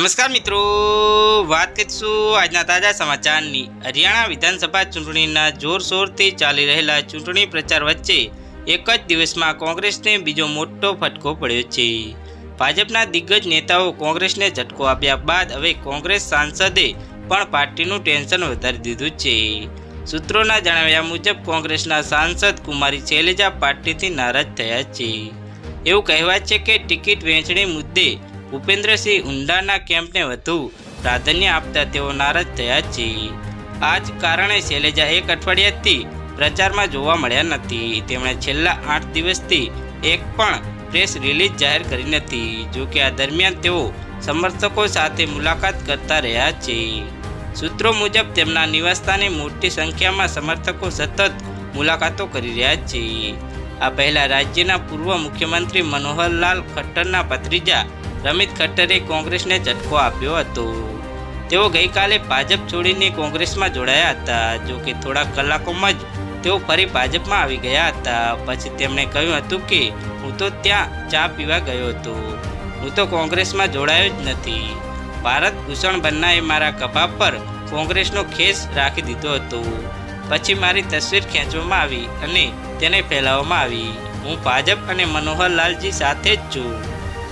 નમસ્કાર મિત્રો. વાત કરીશું આજના તાજા સમાચારની. હરિયાણા વિધાનસભા ચૂંટણીના જોરશોરથી ચાલી રહેલા ચૂંટણી પ્રચાર વચ્ચે એક જ દિવસમાં કોંગ્રેસને બીજો મોટો ફટકો પડ્યો છે. ભાજપના દિગ્ગજ નેતાઓ કોંગ્રેસને ઝટકો આપ્યા બાદ હવે કોંગ્રેસ સાંસદે પણ પાર્ટીનું ટેન્શન વધારી દીધું છે. સૂત્રોના જણાવ્યા મુજબ, કોંગ્રેસના સાંસદ કુમારી શૈલજા પાર્ટીથી નારાજ થયા છે. એવું કહેવાય છે કે ટિકિટ વહેંચણી મુદ્દે ભૂપેન્દ્રસિંહ ઉંડાના કેમ્પને વધુ પ્રાધાન્ય આપતા તેઓ નારાજ થયા છે. આ જ કારણે શૈલેજા એક અઠવાડિયાથી પ્રચારમાં જોવા મળ્યા નથી. તેમણે છેલ્લા આઠ દિવસથી એક પણ પ્રેસ રિલીઝ જાહેર કરી નથી. જો કે આ દરમિયાન તેઓ સમર્થકો સાથે મુલાકાત કરતા રહ્યા છે. સૂત્રો મુજબ તેમના નિવાસસ્થાને મોટી સંખ્યામાં સમર્થકો સતત મુલાકાતો કરી રહ્યા છે. આ પહેલા રાજ્યના પૂર્વ મુખ્યમંત્રી મનોહરલાલ ખટ્ટરના ભત્રીજા રમિત ખટ્ટરે કોંગ્રેસને ઝટકો આપ્યો હતો. તેઓ ગઈકાલે ભાજપ છોડીને કોંગ્રેસમાં જોડાયા હતા. જો કે થોડા કલાકોમાં જ તેઓ ફરી ભાજપમાં આવી ગયા હતા. પછી તેમણે કહ્યું હતું કે, હું તો ત્યાં ચા પીવા ગયો હતો. હું તો કોંગ્રેસમાં જોડાયો જ નથી. ભારત ભૂષણ બન્નાએ મારા કપા પર કોંગ્રેસનો ખેસ રાખી દીધો હતો. પછી મારી તસવીર ખેંચવામાં આવી અને તેને ફેલાવવામાં આવી. હું ભાજપ અને મનોહરલાલજી સાથે જ છું.